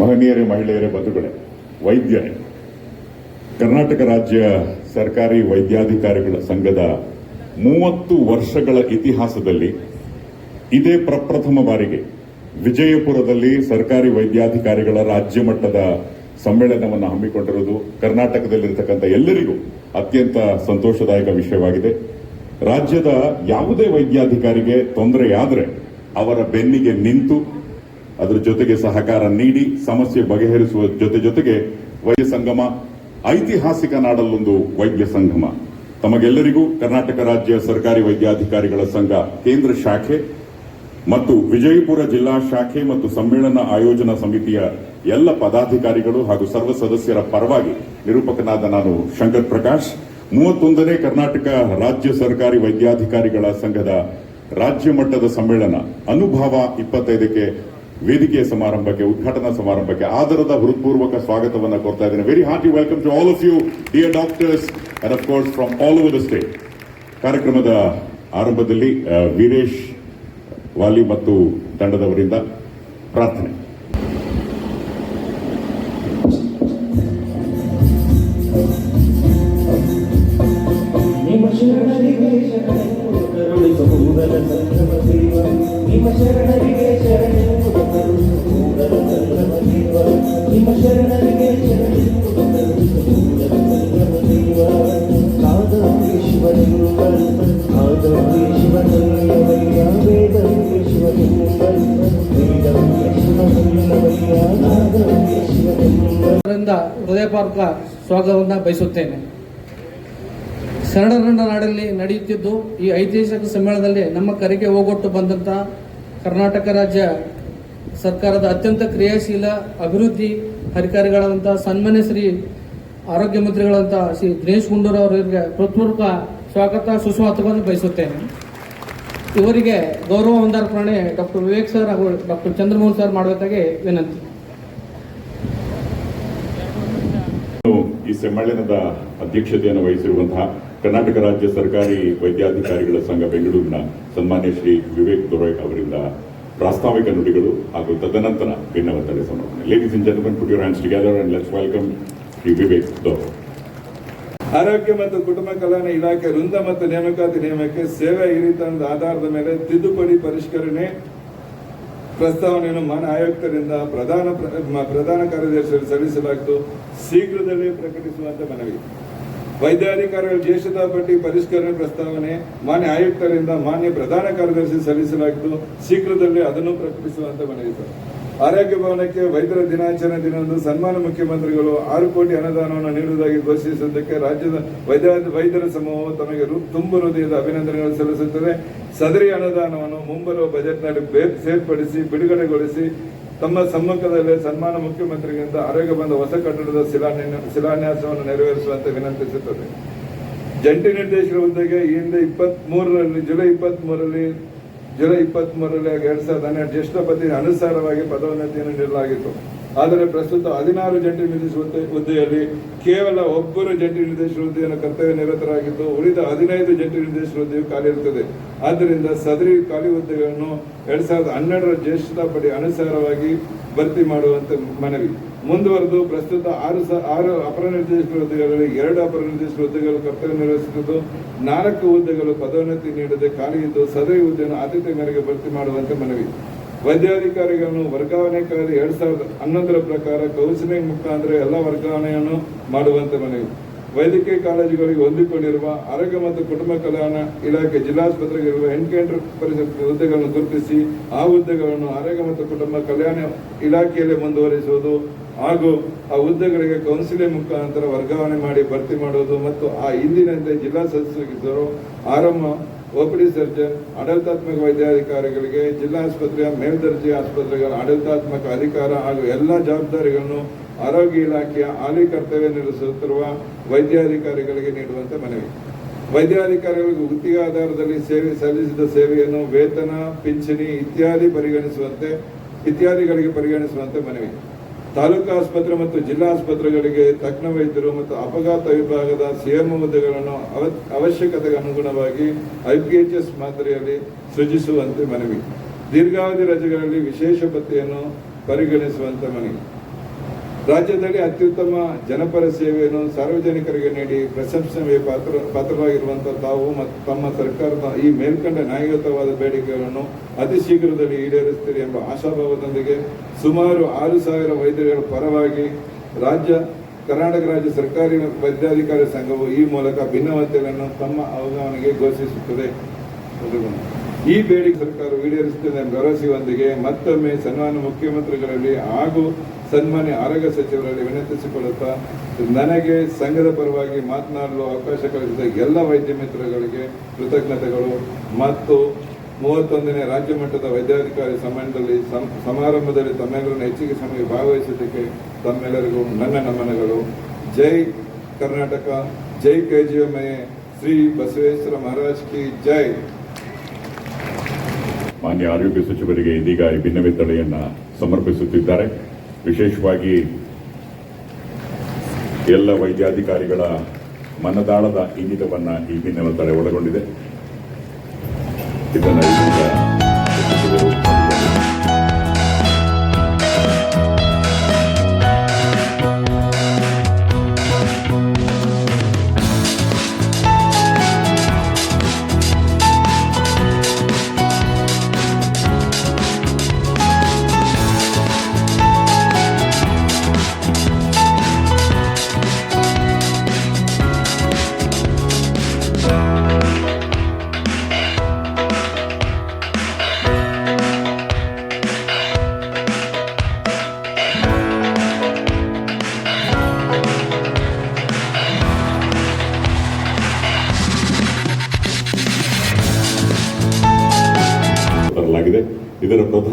ಮಹನೀಯರೇ, ಮಹಿಳೆಯರೇ, ಬಂಧುಗಳೇ, ವೈದ್ಯರೇ, ಕರ್ನಾಟಕ ರಾಜ್ಯ ಸರ್ಕಾರಿ ವೈದ್ಯಾಧಿಕಾರಿಗಳ ಸಂಘದ ಮೂವತ್ತು ವರ್ಷಗಳ ಇತಿಹಾಸದಲ್ಲಿ ಇದೇ ಪ್ರಪ್ರಥಮ ಬಾರಿಗೆ ವಿಜಯಪುರದಲ್ಲಿ ಸರ್ಕಾರಿ ವೈದ್ಯಾಧಿಕಾರಿಗಳ ರಾಜ್ಯ ಮಟ್ಟದ ಸಮ್ಮೇಳನವನ್ನು ಹಮ್ಮಿಕೊಂಡಿರುವುದು ಕರ್ನಾಟಕದಲ್ಲಿರತಕ್ಕಂಥ ಎಲ್ಲರಿಗೂ ಅತ್ಯಂತ ಸಂತೋಷದಾಯಕ ವಿಷಯವಾಗಿದೆ. ರಾಜ್ಯದ ಯಾವುದೇ ವೈದ್ಯಾಧಿಕಾರಿಗೆ ತೊಂದರೆಯಾದರೆ ಅವರ ಬೆನ್ನಿಗೆ ನಿಂತು ಅದರ ಜೊತೆಗೆ ಸಹಕಾರ ನೀಡಿ, ಸಮಸ್ಯೆ ಬಗೆಹರಿಸುವ ಜೊತೆ ಜೊತೆಗೆ ವೈದ್ಯ ಸಂಗಮ, ಐತಿಹಾಸಿಕ ನಾಡಲ್ಲೊಂದು ವೈದ್ಯ ಸಂಗಮ. ತಮಗೆಲ್ಲರಿಗೂ ಕರ್ನಾಟಕ ರಾಜ್ಯ ಸರ್ಕಾರಿ ವೈದ್ಯಾಧಿಕಾರಿಗಳ ಸಂಘ, ಕೇಂದ್ರ ಶಾಖೆ ಮತ್ತು ವಿಜಯಪುರ ಜಿಲ್ಲಾ ಶಾಖೆ ಮತ್ತು ಸಮ್ಮೇಳನ ಆಯೋಜನಾ ಸಮಿತಿಯ ಎಲ್ಲ ಪದಾಧಿಕಾರಿಗಳು ಹಾಗೂ ಸರ್ವ ಸದಸ್ಯರ ಪರವಾಗಿ ನಿರೂಪಕನಾದ ನಾನು ಶಂಕರ್ ಪ್ರಕಾಶ್. ಮೂವತ್ತೊಂದನೇ ಕರ್ನಾಟಕ ರಾಜ್ಯ ಸರ್ಕಾರಿ ವೈದ್ಯಾಧಿಕಾರಿಗಳ ಸಂಘದ ರಾಜ್ಯ ಮಟ್ಟದ ಸಮ್ಮೇಳನ ಅನುಭವ ಇಪ್ಪತ್ತೈದಕ್ಕೆ ವೇದಿಕೆಯ ಸಮಾರಂಭಕ್ಕೆ, ಉದ್ಘಾಟನಾ ಸಮಾರಂಭಕ್ಕೆ ಆದರದ ಹೃತ್ಪೂರ್ವಕ ಸ್ವಾಗತವನ್ನು ಕೊಡ್ತಾ ಇದ್ದೇನೆ. Very hearty welcome to all of you dear doctors and of course from all over the state ಕಾರ್ಯಕ್ರಮದ ಆರಂಭದಲ್ಲಿ ವೀರೇಶ್ ವಾಲಿ ಮತ್ತು ತಂಡದವರಿಂದ ಪ್ರಾರ್ಥನೆ. ನಿಮ್ಮ ಶರಣರಿಗೆ ಹೃದಯಪೂರ್ವಕ ಸ್ವಾಗತವನ್ನು ಬಯಸುತ್ತೇನೆ. ಶರಣರಣ್ಣ ನಾಡಲ್ಲಿ ನಡೆಯುತ್ತಿದ್ದು ಈ ಐತಿಹಾಸಿಕ ಸಮ್ಮೇಳನದಲ್ಲಿ ನಮ್ಮ ಕರೆಗೆ ಹೋಗೊಟ್ಟು ಬಂದಂಥ ಕರ್ನಾಟಕ ರಾಜ್ಯ ಸರ್ಕಾರದ ಅತ್ಯಂತ ಕ್ರಿಯಾಶೀಲ ಅಭಿವೃದ್ಧಿ ಅಧಿಕಾರಿಗಳಾದಂಥ ಸನ್ಮಾನ್ಯ ಶ್ರೀ ಆರೋಗ್ಯ ಮಂತ್ರಿಗಳಂತ ಶ್ರೀ ದಿನೇಶ್ ಗುಂಡೂರಾವ್ ಅವರಿಗೆ ಹೃತ್ಪೂರ್ವಕ ಸ್ವಾಗತ ಸುಸ್ವಾಗತವನ್ನು ಬಯಸುತ್ತೇನೆ. ಇವರಿಗೆ ಗೌರವ ಹೊಂದಾರ್ಪಣೆ ಡಾಕ್ಟರ್ ವಿವೇಕ್ ಸರ್ ಹಾಗೂ ಡಾಕ್ಟರ್ ಚಂದ್ರಮೋಹನ್ ಸರ್ ಮಾಡಬೇಕಾಗಿ ವಿನಂತಿ. ಈ ಸಮ್ಮೇಳನದ ಅಧ್ಯಕ್ಷತೆಯನ್ನು ವಹಿಸಿರುವಂತಹ ಕರ್ನಾಟಕ ರಾಜ್ಯ ಸರ್ಕಾರಿ ವೈದ್ಯಾಧಿಕಾರಿಗಳ ಸಂಘ ಬೆಂಗಳೂರಿನ ಸನ್ಮಾನ್ಯ ಶ್ರೀ ವಿವೇಕ್ ದೊರೈ ಅವರಿಂದ ಪ್ರಾಸ್ತಾವಿಕ ನುಡಿಗಳು ಹಾಗೂ ತದನಂತರ ಭಿನ್ನವಂತಡೆ ಸಮರ್ಪಣೆ ladies in gentlemen put your hands together and let's welcome Shri Vivek Dorai ಆರೋಗ್ಯ ಮತ್ತು ಕುಟುಂಬ ಕಲ್ಯಾಣ ಇಲಾಖೆ ವೃಂದ ಮತ್ತು ನೇಮಕಾತಿ ನಿಯಮಕ್ಕೆ ಸೇವೆ ಹಿರಿತನದ ಆಧಾರದ ಮೇಲೆ ತಿದ್ದುಪಡಿ ಪರಿಷ್ಕರಣೆ ಪ್ರಸ್ತಾವನೆಯನ್ನು ಮಾನ್ಯ ಆಯುಕ್ತರಿಂದ ಪ್ರಧಾನ ಪ್ರ- ಪ್ರಧಾನ ಕಾರ್ಯದರ್ಶಿಯಲ್ಲಿ ಸಲ್ಲಿಸಲಾಗಿದ್ದು ಶೀಘ್ರದಲ್ಲೇ ಪ್ರಕಟಿಸುವಂತೆ ಮನವಿ ವೈದ್ಯಾಧಿಕಾರಿಗಳ ಜ್ಯೇಷ್ಠತಾ ಪಟ್ಟಿ ಪರಿಷ್ಕರಣೆ ಪ್ರಸ್ತಾವನೆ ಮಾನ್ಯ ಆಯುಕ್ತರಿಂದ ಮಾನ್ಯ ಪ್ರಧಾನ ಕಾರ್ಯದರ್ಶಿ ಸಲ್ಲಿಸಲಾಗಿದ್ದು ಶೀಘ್ರದಲ್ಲೇ ಅದನ್ನು ಪ್ರಕಟಿಸುವಂತೆ ಮನವಿ ಸರ್. ಆರೋಗ್ಯ ಭವನಕ್ಕೆ ವೈದ್ಯರ ದಿನಾಚರಣೆ ದಿನದಂದು ಸನ್ಮಾನ ಮುಖ್ಯಮಂತ್ರಿಗಳು ಆರು ಕೋಟಿ ಅನುದಾನವನ್ನು ನೀಡುವುದಾಗಿ ಘೋಷಿಸಿದ್ದಕ್ಕೆ ರಾಜ್ಯದ ವೈದ್ಯ ವೈದ್ಯರ ಸಮೂಹವು ತಮಗೆ ತುಂಬ ಹೃದಯದ ಅಭಿನಂದನೆಗಳು ಸಲ್ಲಿಸುತ್ತದೆ. ಸದರಿ ಅನುದಾನವನ್ನು ಮುಂಬರುವ ಬಜೆಟ್ನಲ್ಲಿ ಸೇರ್ಪಡಿಸಿ, ಬಿಡುಗಡೆಗೊಳಿಸಿ ತಮ್ಮ ಸಮ್ಮುಖದಲ್ಲೇ ಸನ್ಮಾನ ಮುಖ್ಯಮಂತ್ರಿಗಳಿಂದ ಆರೋಗ್ಯ ಬಂದ ಹೊಸ ಕಟ್ಟಡದ ಶಿಲಾನ್ಯ ಶಿಲಾನ್ಯಾಸವನ್ನು ನೆರವೇರಿಸುವಂತೆ ವಿನಂತಿಸುತ್ತದೆ. ಜಂಟಿ ನಿರ್ದೇಶಕರ ಹುದ್ದೆಗೆ ಈ ಹಿಂದೆ ಇಪ್ಪತ್ತ್ ಮೂರರಲ್ಲಿ ಜುಲೈ ಇಪ್ಪತ್ತ್ ಮೂರರಲ್ಲಿ ಜುಲೈ ಇಪ್ಪತ್ತ್ ಮೂರರಲ್ಲಿ ಎರಡ್ ಸಾವಿರದ ಹನ್ನೆರಡು ಜ್ಯೇಷ್ಠ ಪತಿ ಅನುಸಾರವಾಗಿ ಪದೋನ್ನತಿಯನ್ನು ನೀಡಲಾಗಿತ್ತು. ಆದರೆ ಪ್ರಸ್ತುತ ಹದಿನಾರು ಜಂಟಿ ನಿರ್ದೇಶಕ ಹುದ್ದೆ ಹುದ್ದೆಯಲ್ಲಿ ಕೇವಲ ಒಬ್ಬರು ಜಂಟಿ ನಿರ್ದೇಶಕ ಹುದ್ದೆಯನ್ನು ಕರ್ತವ್ಯ ನಿರತರಾಗಿದ್ದು, ಉಳಿದ ಹದಿನೈದು ಜಂಟಿ ನಿರ್ದೇಶಕ ಹುದ್ದೆಯು ಖಾಲಿ ಇರುತ್ತದೆ. ಆದ್ದರಿಂದ ಸದರಿ ಖಾಲಿ ಹುದ್ದೆಗಳನ್ನು ಎರಡ್ ಸಾವಿರದ ಹನ್ನೆರಡರ ಜ್ಯೇಷ್ಠತಾ ಪಡಿ ಅನುಸಾರವಾಗಿ ಭರ್ತಿ ಮಾಡುವಂತೆ ಮನವಿ. ಮುಂದುವರೆದು ಪ್ರಸ್ತುತ ಆರು ಸ, ಆರು ಅಪರ ನಿರ್ದೇಶಕರ ಹುದ್ದೆಗಳಲ್ಲಿ ಎರಡು ಅಪರ ನಿರ್ದೇಶಕರ ಹುದ್ದೆಗಳು ಕರ್ತವ್ಯ ನಿರ್ವಹಿಸುತ್ತಿದ್ದು, ನಾಲ್ಕು ಹುದ್ದೆಗಳು ಪದೋನ್ನತಿ ನೀಡದೆ ಖಾಲಿ ಇದ್ದು, ಸದರಿ ಹುದ್ದೆಯನ್ನು ಆದ್ಯತೆ ಮೇರೆಗೆ ಭರ್ತಿ ಮಾಡುವಂತೆ ಮನವಿ. ವೈದ್ಯಾಧಿಕಾರಿಗಳನ್ನು ವರ್ಗಾವಣೆ ಕಾಯ್ದೆ ಎರಡ್ ಸಾವಿರದ ಹನ್ನೊಂದರ ಪ್ರಕಾರ ಕೌನ್ಸಿಲಿಂಗ್ ಮುಖಾಂತರ ಎಲ್ಲ ವರ್ಗಾವಣೆಯನ್ನು ಮಾಡುವಂತೆ ಮನವಿ. ವೈದ್ಯಕೀಯ ಕಾಲೇಜುಗಳಿಗೆ ಹೊಂದಿಕೊಂಡಿರುವ ಆರೋಗ್ಯ ಮತ್ತು ಕುಟುಂಬ ಕಲ್ಯಾಣ ಇಲಾಖೆ ಜಿಲ್ಲಾಸ್ಪತ್ರೆಗಳಿರುವ ಎನ್ಕೌಂಟರ್ ಪರಿಷತ್ ಹುದ್ದೆಗಳನ್ನು ಗುರುತಿಸಿ, ಆ ಹುದ್ದೆಗಳನ್ನು ಆರೋಗ್ಯ ಮತ್ತು ಕುಟುಂಬ ಕಲ್ಯಾಣ ಇಲಾಖೆಯಲ್ಲೇ ಮುಂದುವರಿಸುವುದು ಹಾಗೂ ಆ ಹುದ್ದೆಗಳಿಗೆ ಕೌನ್ಸಿಲಿಂಗ್ ಮುಖಾಂತರ ವರ್ಗಾವಣೆ ಮಾಡಿ ಭರ್ತಿ ಮಾಡುವುದು ಮತ್ತು ಆ ಹಿಂದಿನಂತೆ ಜಿಲ್ಲಾ ಸದಸ್ಯರು ಆರಂಭ ಒಪಿಡಿ ಸರ್ಜನ್, ಆಡಳಿತಾತ್ಮಕ ವೈದ್ಯಾಧಿಕಾರಿಗಳಿಗೆ ಜಿಲ್ಲಾ ಆಸ್ಪತ್ರೆಯ ಮೇಲ್ದರ್ಜೆ ಆಸ್ಪತ್ರೆಗಳ ಆಡಳಿತಾತ್ಮಕ ಅಧಿಕಾರ ಹಾಗೂ ಎಲ್ಲ ಜವಾಬ್ದಾರಿಗಳನ್ನು ಆರೋಗ್ಯ ಇಲಾಖೆಯ ಹಾಲಿ ಕರ್ತವ್ಯ ನಿರ್ವಹಿಸುತ್ತಿರುವ ವೈದ್ಯಾಧಿಕಾರಿಗಳಿಗೆ ನೀಡುವಂತೆ ಮನವಿ. ವೈದ್ಯಾಧಿಕಾರಿಗಳಿಗೆ ಗುತ್ತಿಗೆ ಆಧಾರದಲ್ಲಿ ಸೇವೆ ಸಲ್ಲಿಸಿದ ಸೇವೆಯನ್ನು ವೇತನ, ಪಿಂಚಣಿ ಇತ್ಯಾದಿ ಪರಿಗಣಿಸುವಂತೆ, ಇತ್ಯಾದಿಗಳಿಗೆ ಪರಿಗಣಿಸುವಂತೆ ಮನವಿ. ತಾಲೂಕು ಆಸ್ಪತ್ರೆ ಮತ್ತು ಜಿಲ್ಲಾ ಆಸ್ಪತ್ರೆಗಳಿಗೆ ತಜ್ಞ ವೈದ್ಯರು ಮತ್ತು ಅಪಘಾತ ವಿಭಾಗದ ಸಿಎಂ ಹುದ್ದೆಗಳನ್ನು ಅವ- ಅವಶ್ಯಕತೆಗೆ ಅನುಗುಣವಾಗಿ ಐಪಿಎಚ್ಎಸ್ ಮಾದರಿಯಲ್ಲಿ ಸೃಜಿಸುವಂತೆ ಮನವಿ. ದೀರ್ಘಾವಧಿ ರಜೆಗಳಲ್ಲಿ ವಿಶೇಷ ಪತ್ತೆಯನ್ನು ಪರಿಗಣಿಸುವಂತೆ ಮನವಿ. ರಾಜ್ಯದಲ್ಲಿ ಅತ್ಯುತ್ತಮ ಜನಪರ ಸೇವೆಯನ್ನು ಸಾರ್ವಜನಿಕರಿಗೆ ನೀಡಿ ಪ್ರಶಂಸನೆಗೆ ಪಾತ್ರ ಪಾತ್ರವಾಗಿರುವಂಥ ತಾವು ಮತ್ತು ತಮ್ಮ ಸರ್ಕಾರದ ಈ ಮೇಲ್ಕಂಡ ನ್ಯಾಯಯುತವಾದ ಬೇಡಿಕೆಗಳನ್ನು ಅತಿ ಶೀಘ್ರದಲ್ಲಿ ಈಡೇರಿಸುತ್ತೀರಿ ಎಂಬ ಆಶಾಭಾವದೊಂದಿಗೆ ಸುಮಾರು ಆರು ಸಾವಿರ ವೈದ್ಯರುಗಳ ಪರವಾಗಿ ರಾಜ್ಯ, ಕರ್ನಾಟಕ ರಾಜ್ಯ ಸರ್ಕಾರಿ ವೈದ್ಯಾಧಿಕಾರಿ ಸಂಘವು ಈ ಮೂಲಕ ಭಿನ್ನಮತಗಳನ್ನು ತಮ್ಮ ಅವಗಾಹನೆಗೆ ಘೋಷಿಸುತ್ತದೆ. ಈ ಬೇಡಿಕೆ ಸರ್ಕಾರ ಈಡೇರಿಸುತ್ತದೆ ಭರವಸೆಯೊಂದಿಗೆ ಮತ್ತೊಮ್ಮೆ ಸನ್ಮಾನ್ಯ ಮುಖ್ಯಮಂತ್ರಿಗಳಲ್ಲಿ ಹಾಗೂ ಸನ್ಮಾನ್ಯ ಆರೋಗ್ಯ ಸಚಿವರಲ್ಲಿ ವಿನಂತಿಸಿಕೊಳ್ಳುತ್ತಾ ನನಗೆ ಸಂಘದ ಪರವಾಗಿ ಮಾತನಾಡಲು ಅವಕಾಶ ಕಲ್ಪಿಸಿದ ಎಲ್ಲ ವೈದ್ಯ ಮಿತ್ರಗಳಿಗೆ ಕೃತಜ್ಞತೆಗಳು. ಮತ್ತು ಮೂವತ್ತೊಂದನೇ ರಾಜ್ಯ ಮಟ್ಟದ ವೈದ್ಯಾಧಿಕಾರಿ ಸಮ್ಮೇಳನದಲ್ಲಿ ಸಮಾರಂಭದಲ್ಲಿ ತಮ್ಮೆಲ್ಲರನ್ನು ಹೆಚ್ಚಿಗೆ ಸಮಯ ಭಾಗವಹಿಸಿದ್ದಕ್ಕೆ ತಮ್ಮೆಲ್ಲರಿಗೂ ನನ್ನ ನಮನಗಳು. ಜೈ ಕರ್ನಾಟಕ, ಜೈ ಕೆಜಿಎಂಎ, ಶ್ರೀ ಬಸವೇಶ್ವರ ಮಹಾರಾಜ್ ಕಿ ಜೈ. ಮಾನ್ಯ ಆರೋಗ್ಯ ಸಚಿವರಿಗೆ ಇದೀಗ ಈ ಭಿನ್ನವಿತ್ತಳೆಯನ್ನ ಸಮರ್ಪಿಸುತ್ತಿದ್ದಾರೆ. ವಿಶೇಷವಾಗಿ ಎಲ್ಲ ವೈದ್ಯಾಧಿಕಾರಿಗಳ ಮನದಾಳದ ಇಂಗಿತವನ್ನು ಈ ಭಿನ್ನವಿತ್ತಳೆ ಒಳಗೊಂಡಿದೆ. ಇದನ್ನ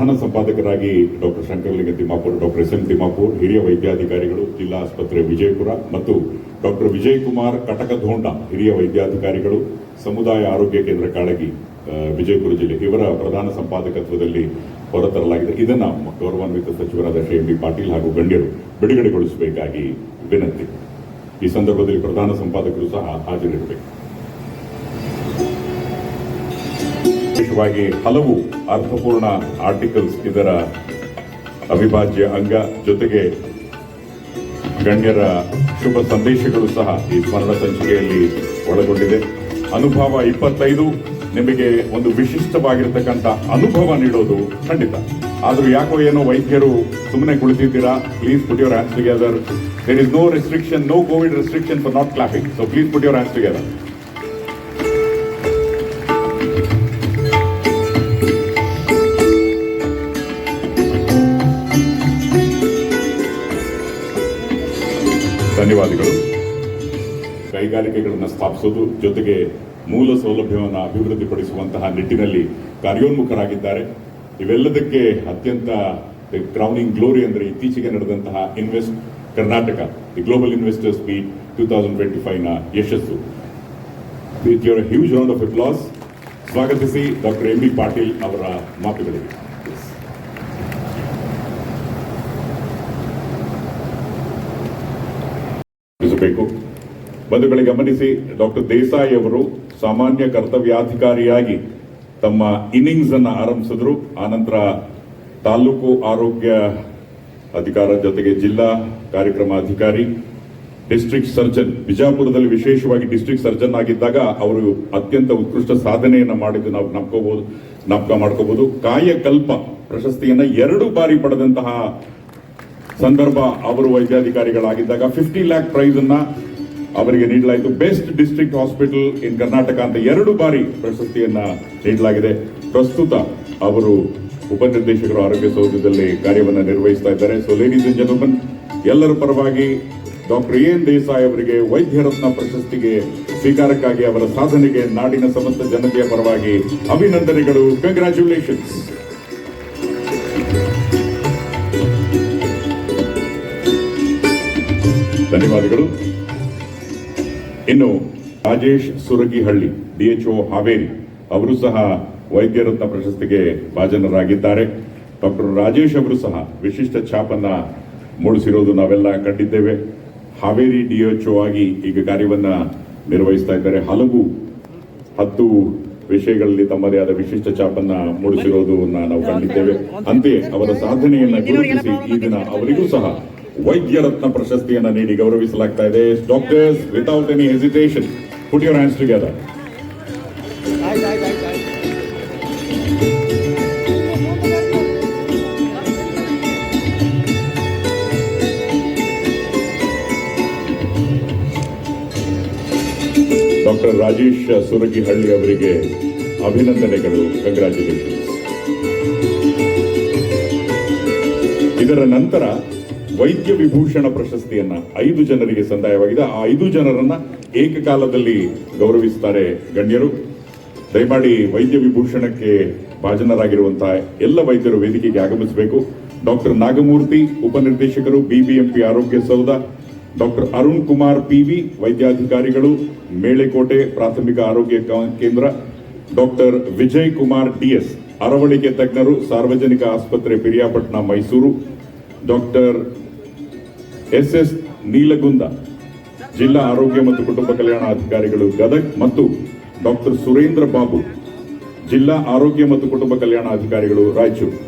ಪ್ರಧಾನ ಸಂಪಾದಕರಾಗಿ doctor Shankaralinga Timmapur, doctor S M Timmapur, ಹಿರಿಯ ವೈದ್ಯಾಧಿಕಾರಿಗಳು ಜಿಲ್ಲಾ ಆಸ್ಪತ್ರೆ ವಿಜಯಪುರ ಮತ್ತು ಡಾಕ್ಟರ್ ವಿಜಯ್ ಕುಮಾರ್ ಕಟಕಧೋಂಡ, ಹಿರಿಯ ವೈದ್ಯಾಧಿಕಾರಿಗಳು, ಸಮುದಾಯ ಆರೋಗ್ಯ ಕೇಂದ್ರ ಕಾಳಗಿ ವಿಜಯಪುರ ಜಿಲ್ಲೆ. ಇವರ ಪ್ರಧಾನ ಸಂಪಾದಕತ್ವದಲ್ಲಿ ಹೊರತರಲಾಗಿದೆ. ಇದನ್ನು ಗೌರವಾನ್ವಿತ ಸಚಿವರಾದ ಶ್ರೀ ಎಂ ಬಿ ಪಾಟೀಲ್ ಹಾಗೂ ಗಣ್ಯರು ಬಿಡುಗಡೆಗೊಳಿಸಬೇಕಾಗಿ ವಿನಂತಿ. ಈ ಸಂದರ್ಭದಲ್ಲಿ ಪ್ರಧಾನ ಸಂಪಾದಕರು ಸಹ ಹಾಜರಿರಬೇಕು. ವಿಶೇಷವಾಗಿ ಹಲವು ಅರ್ಥಪೂರ್ಣ ಆರ್ಟಿಕಲ್ಸ್ ಇದರ ಅವಿಭಾಜ್ಯ ಅಂಗ ಜೊತೆಗೆ ಗಣ್ಯರ ಶುಭ ಸಂದೇಶಗಳು ಸಹ ಈ ಸ್ಮರಣ ಸಂಚಿಕೆಯಲ್ಲಿ ಒಳಗೊಂಡಿದೆ. ಅನುಭವ ಇಪ್ಪತ್ತೈದು ನಿಮಗೆ ಒಂದು ವಿಶಿಷ್ಟವಾಗಿರ್ತಕ್ಕಂಥ ಅನುಭವ ನೀಡೋದು ಖಂಡಿತ. ಆದರೂ ಯಾಕೋ ಏನೋ ವೈದ್ಯರು ಸುಮ್ಮನೆ ಕುಳಿತಿದ್ದೀರಾ? Please put your hands together there is no restriction no COVID restriction for not clapping so please put your hands together ಧನ್ಯವಾದಗಳು. ಕೈಗಾರಿಕೆಗಳನ್ನು ಸ್ಥಾಪಿಸೋದು ಜೊತೆಗೆ ಮೂಲ ಸೌಲಭ್ಯವನ್ನು ಅಭಿವೃದ್ಧಿಪಡಿಸುವಂತಹ ನಿಟ್ಟಿನಲ್ಲಿ ಕಾರ್ಯೋನ್ಮುಖರಾಗಿದ್ದಾರೆ. ಇವೆಲ್ಲದಕ್ಕೆ ಅತ್ಯಂತ ಕ್ರೌನಿಂಗ್ ಗ್ಲೋರಿ ಅಂದರೆ ಇತ್ತೀಚೆಗೆ ನಡೆದಂತಹ invest Karnataka the global investors meet two thousand twenty ಫೈವ್ನ ಯಶಸ್ಸು. With your huge round of applause ಸ್ವಾಗತಿಸಿ ಡಾಕ್ಟರ್ ಎಂ ಬಿ ಪಾಟೀಲ್ ಅವರ ಮಾತುಗಳಿಗೆ. ಬಂಧುಗಳಿಗೆ ಗಮನಿಸಿ, ಡಾಕ್ಟರ್ ದೇಸಾಯಿ ಅವರು ಸಾಮಾನ್ಯ ಕರ್ತವ್ಯಾಧಿಕಾರಿಯಾಗಿ ತಮ್ಮ ಇನ್ನಿಂಗ್ಸ್ ಅನ್ನು ಆರಂಭಿಸಿದ್ರು ಆನಂತರ ತಾಲೂಕು ಆರೋಗ್ಯ ಅಧಿಕಾರ ಜೊತೆಗೆ ಜಿಲ್ಲಾ ಕಾರ್ಯಕ್ರಮ ಅಧಿಕಾರಿ, ಡಿಸ್ಟ್ರಿಕ್ಟ್ ಸರ್ಜನ್, ಬಿಜಾಪುರದಲ್ಲಿ ವಿಶೇಷವಾಗಿ ಡಿಸ್ಟ್ರಿಕ್ಟ್ ಸರ್ಜನ್ ಆಗಿದ್ದಾಗ ಅವರು ಅತ್ಯಂತ ಉತ್ಕೃಷ್ಟ ಸಾಧನೆಯನ್ನು ಮಾಡಿದ್ದು ನಾವು ನಂಬ್ಕೋಬಹುದು ಜ್ಞಾಪಕ ಮಾಡ್ಕೋಬಹುದು ಕಾಯಕಲ್ಪ ಪ್ರಶಸ್ತಿಯನ್ನು ಎರಡು ಬಾರಿ ಪಡೆದಂತಹ ಸಂದರ್ಭ ಅವರು ವೈದ್ಯಾಧಿಕಾರಿಗಳಾಗಿದ್ದಾಗ ಫಿಫ್ಟಿ ಲ್ಯಾಕ್ ಪ್ರೈಸ್ ಅನ್ನ ಅವರಿಗೆ ನೀಡಲಾಯಿತು best district hospital in Karnataka ಅಂತ ಎರಡು ಬಾರಿ ಪ್ರಶಸ್ತಿಯನ್ನ ನೀಡಲಾಗಿದೆ. ಪ್ರಸ್ತುತ ಅವರು ಉಪನಿರ್ದೇಶಕರು ಆರೋಗ್ಯ ಸೌಧದಲ್ಲಿ ಕಾರ್ಯವನ್ನು ನಿರ್ವಹಿಸ್ತಾ ಇದ್ದಾರೆ. ಸೊ ಲೇಡೀಸ್ ಅಂಡ್ ಜೆಂಟಲ್ಮನ್ ಎಲ್ಲರ ಪರವಾಗಿ ಡಾಕ್ಟರ್ ಎನ್ ದೇಸಾಯಿ ಅವರಿಗೆ ವೈದ್ಯ ರತ್ನ ಪ್ರಶಸ್ತಿಗೆ ಸ್ವೀಕಾರಕ್ಕಾಗಿ ಅವರ ಸಾಧನೆಗೆ ನಾಡಿನ ಸಮಸ್ತ ಜನತೆಯ ಪರವಾಗಿ ಅಭಿನಂದನೆಗಳು. ಕಂಗ್ರ್ಯಾಚುಲೇಷನ್ಸ್ ಧನ್ಯವಾದಗಳು. ಇನ್ನು ರಾಜೇಶ್ ಸುರಗಿಹಳ್ಳಿ, ಡಿಎಚ್ಒ ಹಾವೇರಿ ಅವರು ಸಹ ವೈದ್ಯ ರತ್ನ ಪ್ರಶಸ್ತಿಗೆ ಭಾಜನರಾಗಿದ್ದಾರೆ. ಡಾಕ್ಟರ್ ರಾಜೇಶ್ ಅವರು ಸಹ ವಿಶಿಷ್ಟ ಛಾಪನ್ನ ಮೂಡಿಸಿರೋದು ನಾವೆಲ್ಲ ಕಂಡಿದ್ದೇವೆ. ಹಾವೇರಿ ಡಿಎಚ್ಒ ಆಗಿ ಈಗ ಕಾರ್ಯವನ್ನು ನಿರ್ವಹಿಸ್ತಾ ಇದ್ದಾರೆ. ಹಲವು ಹತ್ತು ವಿಷಯಗಳಲ್ಲಿ ತಮ್ಮದೇ ಆದ ವಿಶಿಷ್ಟ ಛಾಪನ್ನ ಮೂಡಿಸಿರೋದನ್ನ ನಾವು ಕಂಡಿದ್ದೇವೆ. ಅಂತೆಯೇ ಅವರ ಸಾಧನೆಯನ್ನು ಗುರುತಿಸಿ ಈ ದಿನ ಅವರಿಗೂ ಸಹ ವೈದ್ಯ ರತ್ನ ಪ್ರಶಸ್ತಿಯನ್ನ ನೀಡಿ ಗೌರವಿಸಲಾಗ್ತಾ ಇದೆ. Doctors without any hesitation put your hands together doctor Rajesh Suragihalli ಅವರಿಗೆ ಅಭಿನಂದನೆಗಳು ಕಂಗ್ರ್ಯಾಚುಲೇಷನ್ಸ್ ಇದರ ನಂತರ ವೈದ್ಯ ವಿಭೂಷಣ ಪ್ರಶಸ್ತಿಯನ್ನ ಐದು ಜನರಿಗೆ ಸಂದಾಯವಾಗಿದೆ. ಆ ಐದು ಜನರನ್ನ ಏಕಕಾಲದಲ್ಲಿ ಗೌರವಿಸುತ್ತಾರೆ ಗಣ್ಯರು. ದಯಮಾಡಿ ವೈದ್ಯ ವಿಭೂಷಣಕ್ಕೆ ಭಾಜನರಾಗಿರುವಂತಹ ಎಲ್ಲ ವೈದ್ಯರು ವೇದಿಕೆಗೆ ಆಗಮಿಸಬೇಕು. ಡಾಕ್ಟರ್ ನಾಗಮೂರ್ತಿ, ಉಪನಿರ್ದೇಶಕರು, ಬಿಬಿಎಂಪಿ ಆರೋಗ್ಯ ಸೌಧ, ಡಾಕ್ಟರ್ ಅರುಣ್ ಕುಮಾರ್ ಪಿವಿ, ವೈದ್ಯಾಧಿಕಾರಿಗಳು, ಮೇಳೆಕೋಟೆ ಪ್ರಾಥಮಿಕ ಆರೋಗ್ಯ ಕೇಂದ್ರ, ಡಾಕ್ಟರ್ ವಿಜಯ್ ಕುಮಾರ್ ಡಿಎಸ್ ಅರವಳಿಕೆ ತಜ್ಞರು, ಸಾರ್ವಜನಿಕ ಆಸ್ಪತ್ರೆ Piriyapatna Mysuru, doctor S S Neelagunda, ಜಿಲ್ಲಾ ಆರೋಗ್ಯ ಮತ್ತು ಕುಟುಂಬ ಕಲ್ಯಾಣ ಅಧಿಕಾರಿಗಳು ಗದಗ್ ಮತ್ತು ಡಾಕ್ಟರ್ ಸುರೇಂದ್ರ ಬಾಬು, ಜಿಲ್ಲಾ ಆರೋಗ್ಯ ಮತ್ತು ಕುಟುಂಬ ಕಲ್ಯಾಣ ಅಧಿಕಾರಿಗಳು ರಾಯಚೂರು.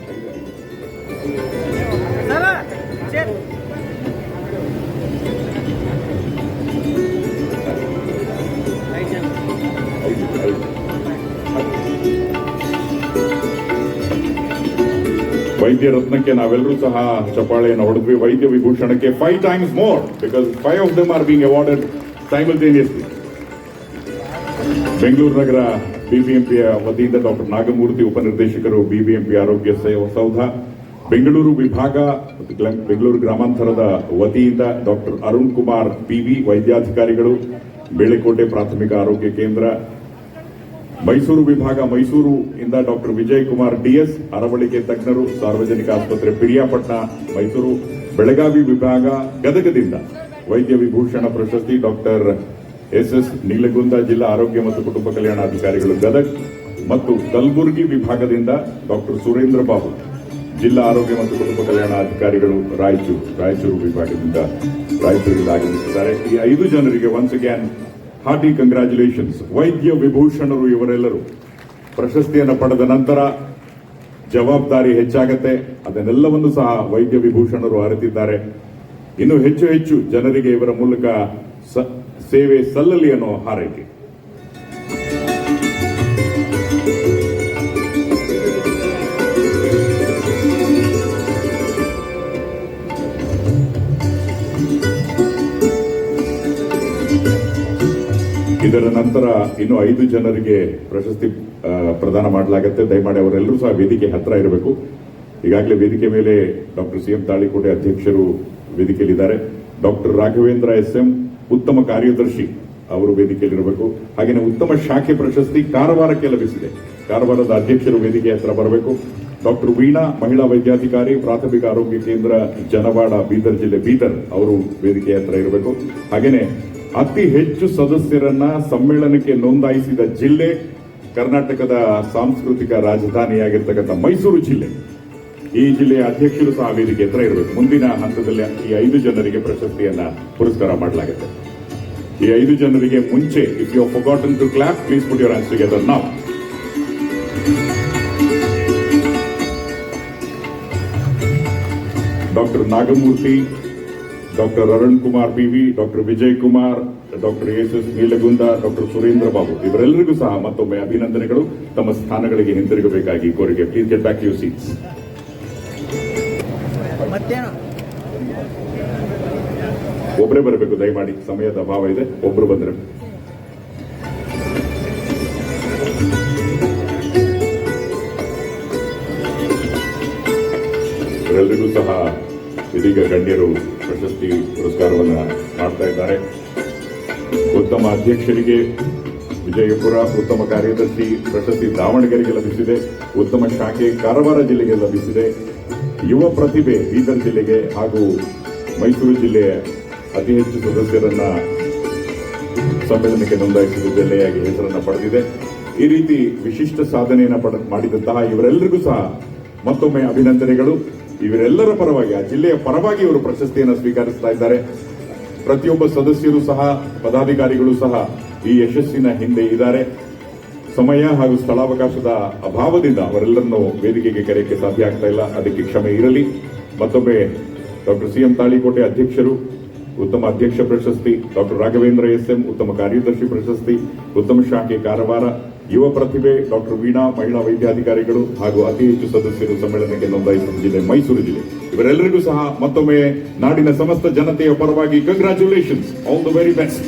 ವೈದ್ಯ ರತ್ನಕ್ಕೆ ನಾವೆಲ್ಲರೂ ಸಹ ಚಪ್ಪಾಳೆಯನ್ನು ಹೊಡೆದ್ವಿ. ವೈದ್ಯ ವಿಭೂಷಣಕ್ಕೆ five times more because five of them are being awarded simultaneously Bengaluru ನಗರ ಬಿಬಿಎಂಪಿಯ ವತಿಯಿಂದ ಡಾಕ್ಟರ್ ನಾಗಮೂರ್ತಿ ಉಪನಿರ್ದೇಶಕರು ಬಿಬಿಎಂಪಿ ಆರೋಗ್ಯ ಸೌಧ, ಬೆಂಗಳೂರು ವಿಭಾಗ ಬೆಂಗಳೂರು ಗ್ರಾಮಾಂತರದ ವತಿಯಿಂದ ಡಾಕ್ಟರ್ ಅರುಣ್ ಕುಮಾರ್ ಪಿವಿ ವೈದ್ಯಾಧಿಕಾರಿಗಳು, ಬೇಳೆಕೋಟೆ ಪ್ರಾಥಮಿಕ ಆರೋಗ್ಯ ಕೇಂದ್ರ ಮೈಸೂರು ವಿಭಾಗ ಮೈಸೂರು ಇಂದ ಡಾಕ್ಟರ್ ವಿಜಯ್ ಕುಮಾರ್ ಡಿಎಸ್ ಅರವಳಿಕೆ ತಜ್ಞರು, ಸಾರ್ವಜನಿಕ ಆಸ್ಪತ್ರೆ ಪಿರಿಯಾಪಟ್ಟಣ, ಮೈಸೂರು ಬೆಳಗಾವಿ ವಿಭಾಗ ಗದಗದಿಂದ ವೈದ್ಯ ವಿಭೂಷಣ ಪ್ರಶಸ್ತಿ ಡಾಕ್ಟರ್ ಎಸ್ ಎಸ್ ನೀಲಗುಂದ ಜಿಲ್ಲಾ ಆರೋಗ್ಯ ಮತ್ತು ಕುಟುಂಬ ಕಲ್ಯಾಣ ಅಧಿಕಾರಿಗಳು ಗದಗ್ ಮತ್ತು ಕಲಬುರಗಿ ವಿಭಾಗದಿಂದ ಡಾಕ್ಟರ್ ಸುರೇಂದ್ರ ಬಾಬು, ಜಿಲ್ಲಾ ಆರೋಗ್ಯ ಮತ್ತು ಕುಟುಂಬ ಕಲ್ಯಾಣ ಅಧಿಕಾರಿಗಳು ರಾಯಚೂರು ರಾಯಚೂರು ವಿಭಾಗದಿಂದ ರಾಯಚೂರಿಗೆ ಆಗಮಿಸಿದ್ದಾರೆ. ಈ ಐದು ಜನರಿಗೆ ಒನ್ಸ್ ಅಗೇನ್ ಹಾರ್ಟಿ ಕಂಗ್ರ್ಯಾಚುಲೇಷನ್ಸ್. ವೈದ್ಯ ವಿಭೂಷಣರು ಇವರೆಲ್ಲರೂ ಪ್ರಶಸ್ತಿಯನ್ನು ಪಡೆದ ನಂತರ ಜವಾಬ್ದಾರಿ ಹೆಚ್ಚಾಗತ್ತೆ. ಅದನ್ನೆಲ್ಲವನ್ನು ಸಹ ವೈದ್ಯ ವಿಭೂಷಣರು ಅರಿತಿದ್ದಾರೆ ಇನ್ನು ಹೆಚ್ಚು ಹೆಚ್ಚು ಜನರಿಗೆ ಇವರ ಮೂಲಕ ಸೇವೆ ಸಲ್ಲಲಿ ಅನ್ನೋ ಹಾರೈಕೆ. ಇದರ ನಂತರ ಇನ್ನು ಐದು ಜನರಿಗೆ ಪ್ರಶಸ್ತಿ ಪ್ರದಾನ ಮಾಡಲಾಗುತ್ತೆ. ದಯಮಾಡಿ ಅವರೆಲ್ಲರೂ ಸಹ ವೇದಿಕೆ ಹತ್ರ ಇರಬೇಕು. ಈಗಾಗಲೇ ವೇದಿಕೆ ಮೇಲೆ ಡಾಕ್ಟರ್ ಸಿ ಎಂ ತಾಳಿಕೋಟೆ ಅಧ್ಯಕ್ಷರು ವೇದಿಕೆಯಲ್ಲಿದ್ದಾರೆ. ಡಾಕ್ಟರ್ ರಾಘವೇಂದ್ರ ಎಸ್ ಎಂ ಉತ್ತಮ ಕಾರ್ಯದರ್ಶಿ ಅವರು ವೇದಿಕೆಯಲ್ಲಿರಬೇಕು. ಹಾಗೆಯೇ ಉತ್ತಮ ಶಾಖೆ ಪ್ರಶಸ್ತಿ ಕಾರವಾರಕ್ಕೆ ಲಭಿಸಿದೆ. ಕಾರವಾರದ ಅಧ್ಯಕ್ಷರು ವೇದಿಕೆ ಹತ್ರ ಬರಬೇಕು. ಡಾಕ್ಟರ್ ವೀಣಾ, ಮಹಿಳಾ ವೈದ್ಯಾಧಿಕಾರಿ, ಪ್ರಾಥಮಿಕ ಆರೋಗ್ಯ ಕೇಂದ್ರ, ಜನವಾಡ, ಬೀದರ್ ಜಿಲ್ಲೆ ಬೀದರ್ ಅವರು ವೇದಿಕೆ ಹತ್ರ ಇರಬೇಕು. ಹಾಗೇನೆ ಅತಿ ಹೆಚ್ಚು ಸದಸ್ಯರನ್ನ ಸಮ್ಮೇಳನಕ್ಕೆ ನೋಂದಾಯಿಸಿದ ಜಿಲ್ಲೆ ಕರ್ನಾಟಕದ ಸಾಂಸ್ಕೃತಿಕ ರಾಜಧಾನಿಯಾಗಿರ್ತಕ್ಕಂಥ ಮೈಸೂರು ಜಿಲ್ಲೆ. ಈ ಜಿಲ್ಲೆಯ ಅಧ್ಯಕ್ಷರು ಸಹ ವೇದಿಕೆ ಹತ್ರ ಇರಬೇಕು. ಮುಂದಿನ ಹಂತದಲ್ಲಿ ಈ ಐದು ಜನರಿಗೆ ಪ್ರಶಸ್ತಿಯನ್ನ ಪುರಸ್ಕಾರ ಮಾಡಲಾಗುತ್ತೆ. ಈ ಐದು ಜನರಿಗೆ ಮುಂಚೆ if you forgotten to clap please put your together ನಾವು doctor Nagamurthy doctor Arun Kumar B V doctor Vijay Kumar doctor S S Neelagunda doctor Surendra Babu ಇವರೆಲ್ಲರಿಗೂ ಸಹ ಮತ್ತೊಮ್ಮೆ ಅಭಿನಂದನೆಗಳು. ತಮ್ಮ ಸ್ಥಾನಗಳಿಗೆ ಹಿಂತಿರುಗಬೇಕಾಗಿ ಕೋರಿಕೆ please get back you seats ಒಬ್ಬರೇ ಬರಬೇಕು ದಯಮಾಡಿ. ಸಮಯದ ಅಭಾವ ಇದೆ. ಒಬ್ರು ಬಂದರೆ. ಇವರೆಲ್ಲರಿಗೂ ಸಹ ಇದೀಗ ಗಣ್ಯರು ಪ್ರಶಸ್ತಿ ಪುರಸ್ಕಾರವನ್ನು ಮಾಡ್ತಾ ಇದ್ದಾರೆ. ಉತ್ತಮ ಅಧ್ಯಕ್ಷರಿಗೆ ವಿಜಯಪುರ ಉತ್ತಮ ಕಾರ್ಯದರ್ಶಿ ಪ್ರಶಸ್ತಿ ದಾವಣಗೆರೆಗೆ ಲಭಿಸಿದೆ. ಉತ್ತಮ ಶಾಖೆ ಕಾರವಾರ ಜಿಲ್ಲೆಗೆ ಲಭಿಸಿದೆ. ಯುವ ಪ್ರತಿಭೆ ಬೀದರ್ ಜಿಲ್ಲೆಗೆ ಹಾಗೂ ಮೈಸೂರು ಜಿಲ್ಲೆಯ ಅತಿ ಹೆಚ್ಚು ಸದಸ್ಯರನ್ನ ಸಮ್ಮೇಳನಕ್ಕೆ ನೋಂದಾಯಿಸಿದ ಜಿಲ್ಲೆಯಾಗಿ ಹೆಸರನ್ನು ಪಡೆದಿದೆ. ಈ ರೀತಿ ವಿಶಿಷ್ಟ ಸಾಧನೆಯನ್ನು ಪಡ, ಮಾಡಿದಂತಹ ಇವರೆಲ್ಲರಿಗೂ ಸಹ ಮತ್ತೊಮ್ಮೆ ಅಭಿನಂದನೆಗಳು. ಇವರೆಲ್ಲರ ಪರವಾಗಿ, ಆ ಜಿಲ್ಲೆಯ ಪರವಾಗಿ ಇವರು ಪ್ರಶಸ್ತಿಯನ್ನು ಸ್ವೀಕರಿಸ್ತಾ ಇದ್ದಾರೆ. ಪ್ರತಿಯೊಬ್ಬ ಸದಸ್ಯರು ಸಹ, ಪದಾಧಿಕಾರಿಗಳು ಸಹ ಈ ಯಶಸ್ಸಿನ ಹಿಂದೆ ಇದ್ದಾರೆ. ಸಮಯ ಹಾಗೂ ಸ್ಥಳಾವಕಾಶದ ಅಭಾವದಿಂದ ಅವರೆಲ್ಲರನ್ನು ವೇದಿಕೆಗೆ ಕರೆಯಕ್ಕೆ ಸಾಧ್ಯ ಆಗ್ತಾ ಇಲ್ಲ. ಅದಕ್ಕೆ ಕ್ಷಮೆ ಇರಲಿ. ಮತ್ತೊಮ್ಮೆ ಡಾಕ್ಟರ್ ಸಿಎಂ ತಾಳಿಕೋಟೆ ಅಧ್ಯಕ್ಷರು, ಉತ್ತಮ ಅಧ್ಯಕ್ಷ ಪ್ರಶಸ್ತಿ, ಡಾಕ್ಟರ್ ರಾಘವೇಂದ್ರ ಎಸ್ ಎಂ ಉತ್ತಮ ಕಾರ್ಯದರ್ಶಿ ಪ್ರಶಸ್ತಿ, ಉತ್ತಮ ಶಾಖೆ ಕಾರವಾರ ಯುವ ಪ್ರತಿಭೆ ಡಾಕ್ಟರ್ ವೀಣಾ, ಮಹಿಳಾ ವೈದ್ಯಾಧಿಕಾರಿಗಳು ಹಾಗೂ ಅತಿ ಹೆಚ್ಚು ಸದಸ್ಯರು ಸಮ್ಮೇಳನಕ್ಕೆ ನೋಂದಾಯಿಸಿದ ಜಿಲ್ಲೆ ಮೈಸೂರು ಜಿಲ್ಲೆ. ಇವರೆಲ್ಲರಿಗೂ ಸಹ ಮತ್ತೊಮ್ಮೆ ನಾಡಿನ ಸಮಸ್ತ ಜನತೆಯ ಪರವಾಗಿ congratulations all the very best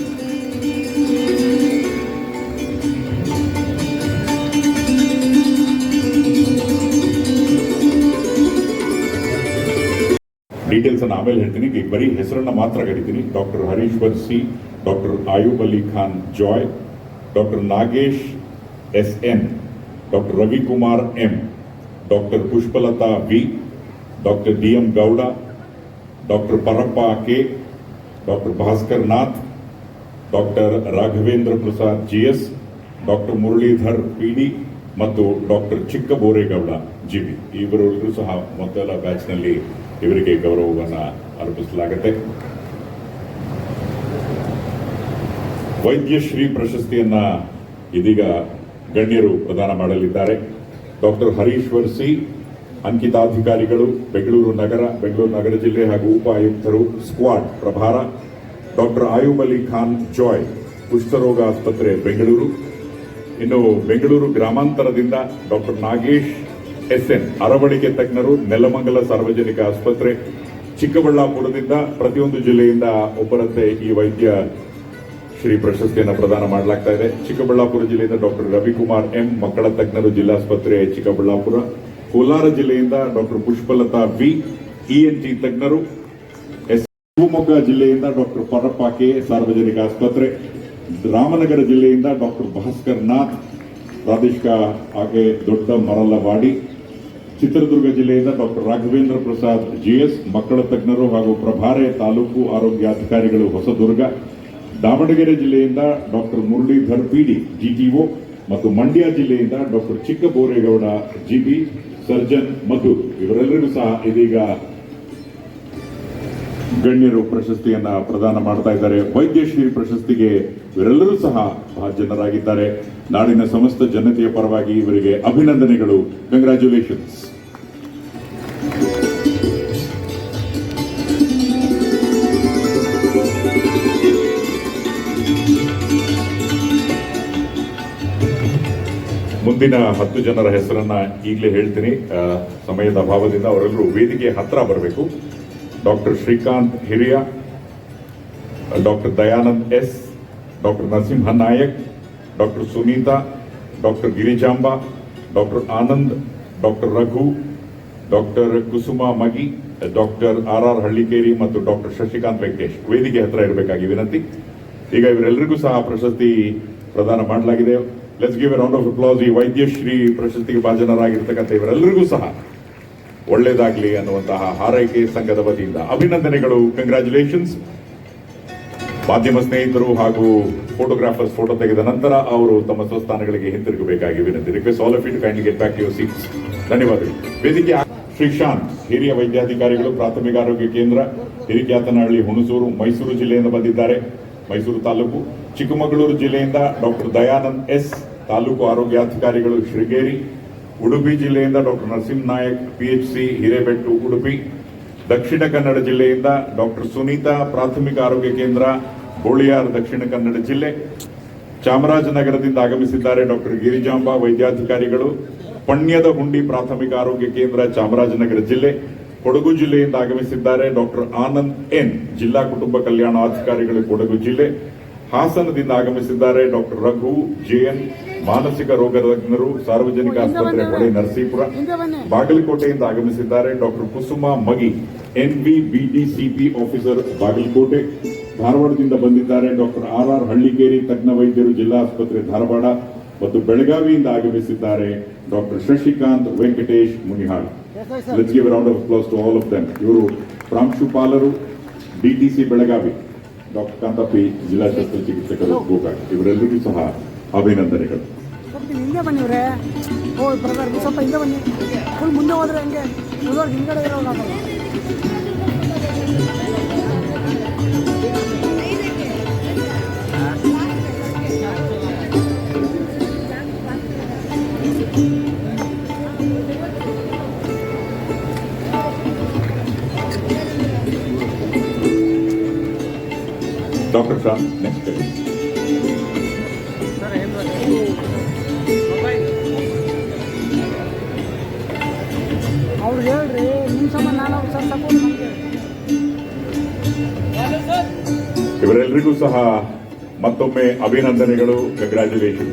details ಅನ್ನು ಆಮೇಲೆ ಹೇಳ್ತೀನಿ. ಈಗ ಬರೀ ಹೆಸರನ್ನ ಮಾತ್ರ ಕರಿತೀನಿ doctor Harishwar C doctor Ayub Ali Khan Joy doctor Nagesh S N doctor Ravikumar M doctor Pushpalatha V doctor D. M Gowda doctor Parappa K doctor Bhaskar Nath doctor Raghavendra Prasad G S doctor Muralidhar P D ಮತ್ತು doctor Chikka Boregowda G B ಇವರೆಲ್ಲರೂ ಸಹ ಮೊದಲ ಬ್ಯಾಚ್ನಲ್ಲಿ ಇವರಿಗೆ ಗೌರವವನ್ನು ಅರ್ಪಿಸಲಾಗುತ್ತೆ. ವೈದ್ಯಶ್ರೀ ಪ್ರಶಸ್ತಿಯನ್ನು ಇದೀಗ ಗಣ್ಯರು ಪ್ರದಾನ ಮಾಡಲಿದ್ದಾರೆ. ಡಾಕ್ಟರ್ ಹರೀಶ್ವರ್ ಸಿ, ಅಂಕಿತಾಧಿಕಾರಿಗಳು, ಬೆಂಗಳೂರು ನಗರ ಬೆಂಗಳೂರು ನಗರ ಜಿಲ್ಲೆ ಹಾಗೂ ಉಪ ಆಯುಕ್ತರು, ಸ್ಕ್ವಾಡ್ ಪ್ರಭಾರ. ಡಾಕ್ಟರ್ ಆಯುಬ್ ಅಲಿ ಖಾನ್ ಜಾಯ್, ಕುಷ್ಠರೋಗ ಆಸ್ಪತ್ರೆ, ಬೆಂಗಳೂರು. ಇನ್ನು ಬೆಂಗಳೂರು ಗ್ರಾಮಾಂತರದಿಂದ ಡಾಕ್ಟರ್ ನಾಗೇಶ್ ಎಸ್ ಎನ್ ಅರವಳಿಕೆ ತಜ್ಞರು, ನೆಲಮಂಗಲ ಸಾರ್ವಜನಿಕ ಆಸ್ಪತ್ರೆ. ಚಿಕ್ಕಬಳ್ಳಾಪುರದಿಂದ ಪ್ರತಿಯೊಂದು ಜಿಲ್ಲೆಯಿಂದ ಒಬ್ಬರಂತೆ ಈ ವೈದ್ಯ ಶ್ರೀ ಪ್ರಶಸ್ತಿಯನ್ನು ಪ್ರದಾನ ಮಾಡಲಾಗ್ತಾ ಇದೆ. ಚಿಕ್ಕಬಳ್ಳಾಪುರ ಜಿಲ್ಲೆಯಿಂದ ಡಾಕ್ಟರ್ ರವಿಕುಮಾರ್ ಎಂ, ಮಕ್ಕಳ ತಜ್ಞರು ಜಿಲ್ಲಾಸ್ಪತ್ರೆ ಚಿಕ್ಕಬಳ್ಳಾಪುರ. ಕೋಲಾರ ಜಿಲ್ಲೆಯಿಂದ ಡಾಕ್ಟರ್ ಪುಷ್ಪಲತಾ ವಿ ಇಎನ್ಟಿ ತಜ್ಞರು. ಎಸ್. ಶಿವಮೊಗ್ಗ ಜಿಲ್ಲೆಯಿಂದ ಡಾಕ್ಟರ್ ಪರಪ್ಪ ಕೆ, ಸಾರ್ವಜನಿಕ ಆಸ್ಪತ್ರೆ. ರಾಮನಗರ ಜಿಲ್ಲೆಯಿಂದ ಡಾಕ್ಟರ್ ಭಾಸ್ಕರ್ ನಾಥ್, ಪ್ರಾದೇಶಿಕ ಹಾಗೆ ದೊಡ್ಡ ಮರಲವಾಡಿ ಚಿತ್ರದುರ್ಗ ಜಿಲ್ಲೆಯಿಂದ ಡಾಕ್ಟರ್ ರಾಘವೇಂದ್ರ ಪ್ರಸಾದ್ ಜಿಎಸ್ ಮಕ್ಕಳ ತಜ್ಞರು ಹಾಗೂ ಪ್ರಭಾರೆ ತಾಲೂಕು ಆರೋಗ್ಯಾಧಿಕಾರಿಗಳು ಹೊಸದುರ್ಗ. ದಾವಣಗೆರೆ ಜಿಲ್ಲೆಯಿಂದ ಡಾಕ್ಟರ್ ಮುರಳೀಧರ್ ಪಿಡಿ, ಜಿಟಿಒ, ಮತ್ತು ಮಂಡ್ಯ ಜಿಲ್ಲೆಯಿಂದ doctor Chikkaboregowda, GB, surgeon, Madhu, ಇವರೆಲ್ಲರಿಗೂ ಸಹ ಇದೀಗ ಗಣ್ಯರು ಪ್ರಶಸ್ತಿಯನ್ನ ಪ್ರದಾನ ಮಾಡ್ತಾ ಇದ್ದಾರೆ. ವೈದ್ಯಶ್ರೀ ಪ್ರಶಸ್ತಿಗೆ ಇವರೆಲ್ಲರೂ ಸಹ ಭಾಜನರಾಗಿದ್ದಾರೆ ನಾಡಿನ ಸಮಸ್ತ ಜನತೆಯ ಪರವಾಗಿ ಇವರಿಗೆ ಅಭಿನಂದನೆಗಳು. ಕಂಗ್ರ್ಯಾಚುಲೇಷನ್ಸ್ ಮುಂದಿನ ಹತ್ತು ಜನರ ಹೆಸರನ್ನ ಈಗಲೇ ಹೇಳ್ತೀನಿ. ಸಮಯದ ಅಭಾವದಿಂದ ಅವರೆಲ್ಲರೂ ವೇದಿಕೆ ಹತ್ರ ಬರಬೇಕು. ಡಾಕ್ಟರ್ ಶ್ರೀಕಾಂತ್ ಹಿರಿಯ, doctor Dayanand S, doctor Narasimha Nayak, doctor Sunitha, doctor Girijamba, doctor Anand, doctor Raghu, doctor Kusuma Magi, doctor R R Hallikeri ಮತ್ತು ಡಾಕ್ಟರ್ ಶಶಿಕಾಂತ್ ವೆಂಕಟೇಶ್ ವೇದಿಕೆ ಹತ್ರ ಇರಬೇಕಾಗಿ ವಿನಂತಿ. ಈಗ ಇವರೆಲ್ಲರಿಗೂ ಸಹ ಪ್ರಶಸ್ತಿ ಪ್ರದಾನ ಮಾಡಲಾಗಿದೆ. Let's give a round of applause ಈ ವೈದ್ಯಶ್ರೀ ಪ್ರಶಸ್ತಿಗೆ ಭಾಜನರಾಗಿರ್ತಕ್ಕಂಥ ಇವರೆಲ್ಲರಿಗೂ ಸಹ ಒಳ್ಳೆಯದಾಗಲಿ ಅನ್ನುವಂತಹ ಹಾರೈಕೆ ಸಂಘದ ವತಿಯಿಂದ ಅಭಿನಂದನೆಗಳು. ಕಂಗ್ರ್ಯಾಚುಲೇಷನ್ಸ್ ಮಾಧ್ಯಮ ಸ್ನೇಹಿತರು ಹಾಗೂ ಫೋಟೋಗ್ರಾಫರ್ಸ್ ಫೋಟೋ ತೆಗೆದ ನಂತರ ಅವರು ತಮ್ಮ ಸ್ವಸ್ಥಾನಗಳಿಗೆ ಹಿಂತಿರುಗಬೇಕಾಗಿ ವಿನಂತಿ. Request all of it kindly get back your seats ಧನ್ಯವಾದಗಳು. ವೇದಿಕೆ ಶ್ರೀಶಾಂತ್ ಹಿರಿಯ ವೈದ್ಯಾಧಿಕಾರಿಗಳು, ಪ್ರಾಥಮಿಕ ಆರೋಗ್ಯ ಕೇಂದ್ರ ಹಿರಿಕ್ಯಾತನಹಳ್ಳಿ ಹುಣಸೂರು, ಮೈಸೂರು ಜಿಲ್ಲೆಯಿಂದ ಬಂದಿದ್ದಾರೆ. ಮೈಸೂರು ತಾಲೂಕು ಚಿಕ್ಕಮಗಳೂರು ಜಿಲ್ಲೆಯಿಂದ ಡಾಕ್ಟರ್ ದಯಾನಂದ್ ಎಸ್, ತಾಲೂಕು ಆರೋಗ್ಯಾಧಿಕಾರಿಗಳು ಶೃಂಗೇರಿ, ಉಡುಪಿ ಜಿಲ್ಲೆಯಿಂದ ಡಾಕ್ಟರ್ ನರಸಿಂಹ ನಾಯಕ್, ಪಿಎಚ್ಸಿ ಹಿರೇಬೆಟ್ಟು, ಉಡುಪಿ, ದಕ್ಷಿಣ ಕನ್ನಡ ಜಿಲ್ಲೆಯಿಂದ ಡಾಕ್ಟರ್ ಸುನೀತಾ, ಪ್ರಾಥಮಿಕ ಆರೋಗ್ಯ ಕೇಂದ್ರ ಗೋಳಿಯಾರ್ ದಕ್ಷಿಣ ಕನ್ನಡ ಜಿಲ್ಲೆ, ಚಾಮರಾಜನಗರದಿಂದ ಆಗಮಿಸಿದ್ದಾರೆ ಡಾಕ್ಟರ್ ಗಿರಿಜಾಂಬ ವೈದ್ಯಾಧಿಕಾರಿಗಳು, ಪಣ್ಯದ ಹುಂಡಿ ಪ್ರಾಥಮಿಕ ಆರೋಗ್ಯ ಕೇಂದ್ರ, ಚಾಮರಾಜನಗರ ಜಿಲ್ಲೆ, ಕೊಡಗು ಜಿಲ್ಲೆಯಿಂದ ಆಗಮಿಸಿದ್ದಾರೆ ಡಾಕ್ಟರ್ ಆನಂದ್ ಎನ್, ಜಿಲ್ಲಾ ಕುಟುಂಬ ಕಲ್ಯಾಣಾಧಿಕಾರಿಗಳು ಕೊಡಗು ಜಿಲ್ಲೆ ಹಾಸನದಿಂದ ಆಗಮಿಸಿದ್ದಾರೆ ಡಾಕ್ಟರ್ ರಘು ಜೆಎನ್ ಮಾನಸಿಕ ರೋಗ ತಜ್ಞರು ಸಾರ್ವಜನಿಕ ಆಸ್ಪತ್ರೆ ಹೊಳೆ ನರಸೀಪುರ ಬಾಗಲಕೋಟೆಯಿಂದ ಆಗಮಿಸಿದ್ದಾರೆ doctor Kusuma Magi NBBDCP officer Bagalkote. ಧಾರವಾಡದಿಂದ ಬಂದಿದ್ದಾರೆ ಡಾಕ್ಟರ್ ಆರ್ ಆರ್ ಹಳ್ಳಿಕೇರಿ ತಜ್ಞ ವೈದ್ಯರು ಜಿಲ್ಲಾ ಆಸ್ಪತ್ರೆ ಧಾರವಾಡ ಮತ್ತು ಬೆಳಗಾವಿಯಿಂದ ಆಗಮಿಸಿದ್ದಾರೆ doctor Shashikanth Venkatesh Munihal. Let's give round of applause to all of them ಇವರು ಪ್ರಾಂಶುಪಾಲರು ಡಿಟಿಸಿ ಬೆಳಗಾವಿ. ಡಾಕ್ಟರ್ ಕಾಂತಪ್ಪಿ ಜಿಲ್ಲಾ ಶಸ್ತ್ರಚಿಕಿತ್ಸಕರು ಗೋಕಾಕ್ ಇವರೆಲ್ಲರಿಗೂ ಸಹ ಅಭಿನಂದನೆಗಳು. ಹಿಂದೆ ಬನ್ನಿವ್ರೆ ಓ ಬ್ರದರ್ ಸ್ವಲ್ಪ ಹಿಂದೆ ಬನ್ನಿ. ಫುಲ್ ಮುಂದೆ ಹೋದ್ರೆ ಹಂಗೆ? ಹಿಂದೆ ಹಿಂದ್ಗಡೆ ಇರೋದಾಗಲ್ಲ ಡಾಕ್ಟರ್ ಫ್ರಾಮ್ ನೆಕ್ಸ್ಟ್ ಅವ್ರು ಹೇಳ್ರಿ ನಿಮ್ಮ ಸಂಬಂಧ ನಾನು ಸರ್ ಸಪೋರ್ಟ್ ಇವರೆಲ್ಲರಿಗೂ ಸಹ ಮತ್ತೊಮ್ಮೆ ಅಭಿನಂದನೆಗಳು ಕಂಗ್ರ್ಯಾಚುಲೇಷನ್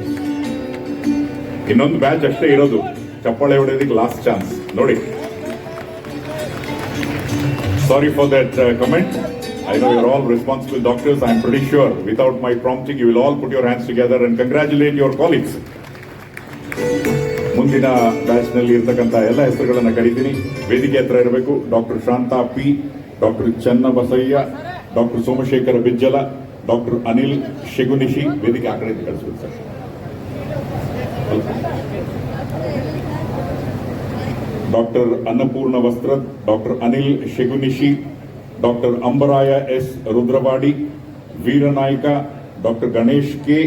ಇನ್ನೊಂದು ಬ್ಯಾಚ್ ಅಷ್ಟೇ ಇರೋದು. ಚಪ್ಪಾಳೆ ಹೊಡೆಯೋದಕ್ಕೆ ಲಾಸ್ಟ್ ಚಾನ್ಸ್ ನೋಡಿ. Sorry for that comment no your all responsible doctors I am pretty sure without my prompting you will all put your hands together and congratulate your colleagues ಮುಂದಿನ ಬ್ಯಾಚ್ನಲ್ಲಿ ಇರ್ತಕ್ಕಂಥ ಎಲ್ಲ ಹೆಸರುಗಳನ್ನು ಕರೀತೀನಿ. ವೇದಿಕೆ ಹತ್ರ ಇರಬೇಕು. Doctor Shantha P doctor Channabasayya doctor Somashekara Bijjala doctor Anil Shegunishi, ವೇದಿಕೆ ಆ ಕಡೆ ಕಳಿಸ್ಬೇಕು sir. Doctor Annapurna Vastra doctor Anil Shegunishi doctor Ambaraya S Rudrawadi Veeranaik doctor Ganesh K,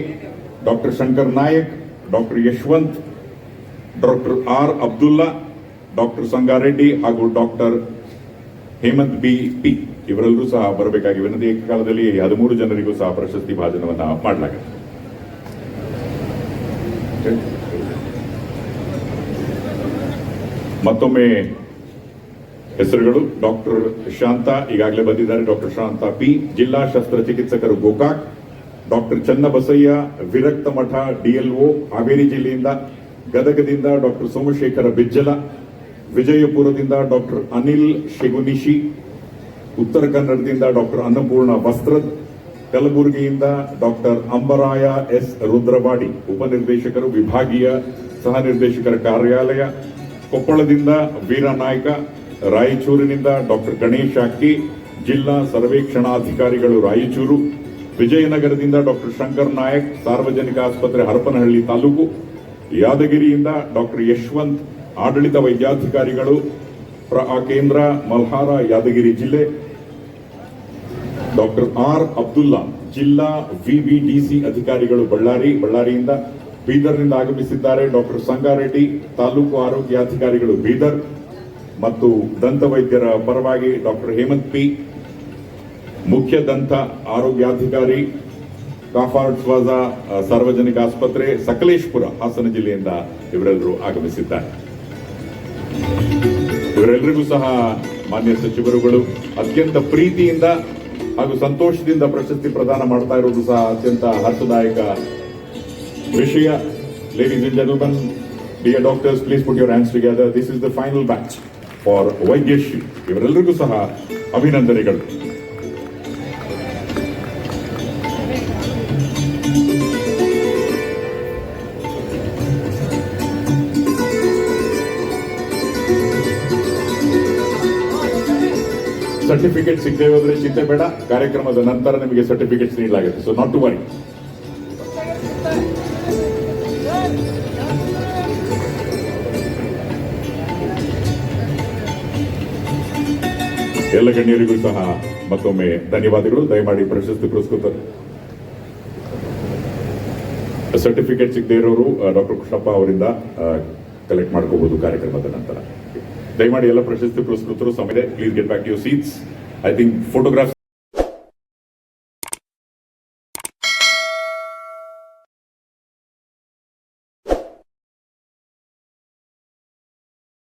doctor Shankar Nayak, doctor Yashwanth, doctor R Abdullah, doctor Sangareddy ಹಾಗೂ doctor Hemant B P. ಇವರೆಲ್ಲರೂ ಸಹ ಬರಬೇಕಾಗಿ ವಿನಂತಿ. ಏಕಕಾಲದಲ್ಲಿ ಹದಿಮೂರು ಜನರಿಗೂ ಸಹ ಪ್ರಶಸ್ತಿ ಭಾಜನವನ್ನ ಮಾಡಲಾಗಿದೆ ಮತ್ತೊಮ್ಮೆ ಹೆಸರುಗಳು ಡಾಕ್ಟರ್ ಶಾಂತ ಈಗಾಗಲೇ ಬಂದಿದ್ದಾರೆ. ಡಾಕ್ಟರ್ ಶಾಂತ ಪಿ, ಜಿಲ್ಲಾ ಶಸ್ತ್ರಚಿಕಿತ್ಸಕರು ಗೋಕಾಕ್, ಡಾಕ್ಟರ್ ಚನ್ನಬಸಯ್ಯ, ವಿರಕ್ತ ಮಠ ಡಿಎಲ್ಒ ಹಾವೇರಿ ಜಿಲ್ಲೆಯಿಂದ, ಗದಗದಿಂದ ಡಾಕ್ಟರ್ ಸೋಮಶೇಖರ ಬಿಜ್ಜಲ, ವಿಜಯಪುರದಿಂದ ಡಾಕ್ಟರ್ ಅನಿಲ್ ಶೆಗುನಿಶಿ, ಉತ್ತರ ಕನ್ನಡದಿಂದ ಡಾಕ್ಟರ್ ಅನ್ನಪೂರ್ಣ ವಸ್ತ್ರದ್, ಕಲಬುರಗಿಯಿಂದ ಡಾಕ್ಟರ್ ಅಂಬರಾಯ ಎಸ್ ರುದ್ರವಾಡಿ, ಉಪನಿರ್ದೇಶಕರು ವಿಭಾಗೀಯ ಸಹ ನಿರ್ದೇಶಕರ ಕಾರ್ಯಾಲಯ, ಕೊಪ್ಪಳದಿಂದ ವೀರನಾಯ್ಕ ರಾಯಚೂರಿನಿಂದ ಡಾಕ್ಟರ್ ಗಣೇಶ್ ಅಕ್ಕಿ ಜಿಲ್ಲಾ ಸರ್ವೇಕ್ಷಣಾಧಿಕಾರಿಗಳು ರಾಯಚೂರು, ವಿಜಯನಗರದಿಂದ ಡಾಕ್ಟರ್ ಶಂಕರ್ ನಾಯಕ್, ಸಾರ್ವಜನಿಕ ಆಸ್ಪತ್ರೆ ಹರಪನಹಳ್ಳಿ ತಾಲೂಕು, ಯಾದಗಿರಿಯಿಂದ ಡಾಕ್ಟರ್ ಯಶವಂತ್, ಆಡಳಿತ ವೈದ್ಯಾಧಿಕಾರಿಗಳು ಕೇಂದ್ರ ಮಲ್ಹಾರ, ಯಾದಗಿರಿ ಜಿಲ್ಲೆ, ಡಾಕ್ಟರ್ ಆರ್ ಅಬ್ದುಲ್ಲಾ, ಜಿಲ್ಲಾ ವಿಬಿಡಿಸಿ ಅಧಿಕಾರಿಗಳು ಬಳ್ಳಾರಿ, ಬಳ್ಳಾರಿಯಿಂದ ಬೀದರ್ನಿಂದ ಆಗಮಿಸಿದ್ದಾರೆ ಡಾಕ್ಟರ್ ಸಂಗಾರೆಡ್ಡಿ, ತಾಲೂಕು ಆರೋಗ್ಯಾಧಿಕಾರಿಗಳು ಬೀದರ್ ಮತ್ತು ದಂತ ವೈದ್ಯರ ಪರವಾಗಿ ಡಾಕ್ಟರ್ ಹೇಮಂತ್ ಪಿ, ಮುಖ್ಯ ದಂತ ಆರೋಗ್ಯಾಧಿಕಾರಿ ಕಾಫಾರ್ಟ್ ಪ್ಲಾಜಾ ಸಾರ್ವಜನಿಕ ಆಸ್ಪತ್ರೆ ಸಕಲೇಶ್ಪುರ ಹಾಸನ ಜಿಲ್ಲೆಯಿಂದ ಇವರೆಲ್ಲರೂ ಆಗಮಿಸಿದ್ದಾರೆ. ಇವರೆಲ್ಲರಿಗೂ ಸಹ ಮಾನ್ಯ ಸಚಿವರುಗಳು ಅತ್ಯಂತ ಪ್ರೀತಿಯಿಂದ ಹಾಗೂ ಸಂತೋಷದಿಂದ ಪ್ರಶಸ್ತಿ ಪ್ರದಾನ ಮಾಡ್ತಾ ಇರೋದು ಸಹ ಅತ್ಯಂತ ಹರ್ಷದಾಯಕ ವಿಷಯ. Ladies and gentlemen dear doctors please put your hands together this is the final batch for Vaidyashree. ಇವರೆಲ್ಲರಿಗೂ ಸಹ ಅಭಿನಂದನೆಗಳು. ಸರ್ಟಿಫಿಕೇಟ್ ಸಿಗದೆ ಹೋದ್ರೆ ಚಿಂತೆ ಬೇಡ. ಕಾರ್ಯಕ್ರಮದ ನಂತರ ನಿಮಗೆ ಸರ್ಟಿಫಿಕೇಟ್ಸ್ ನೀಡಲಾಗುತ್ತೆ. ಸೊ ನಾಟ್ ಟು ವರಿ ಎಲ್ಲ ಗಣ್ಯರಿಗೂ ಸಹ ಮತ್ತೊಮ್ಮೆ ಧನ್ಯವಾದಗಳು. ದಯಮಾಡಿ ಪ್ರಶಸ್ತಿ ಪುರಸ್ಕೃತ ಸರ್ಟಿಫಿಕೇಟ್ ಸಿಗದೆ ಇರೋರು ಡಾಕ್ಟರ್ ಕೃಷ್ಣಪ್ಪ ಅವರಿಂದ ಕಲೆಕ್ಟ್ ಮಾಡ್ಕೋಬಹುದು ಕಾರ್ಯಕ್ರಮದ ನಂತರ. ದಯಮಾಡಿ ಎಲ್ಲ ಪ್ರಶಸ್ತಿ ಪುರಸ್ಕೃತರು ಸಮಯ please get back you seats I think photograph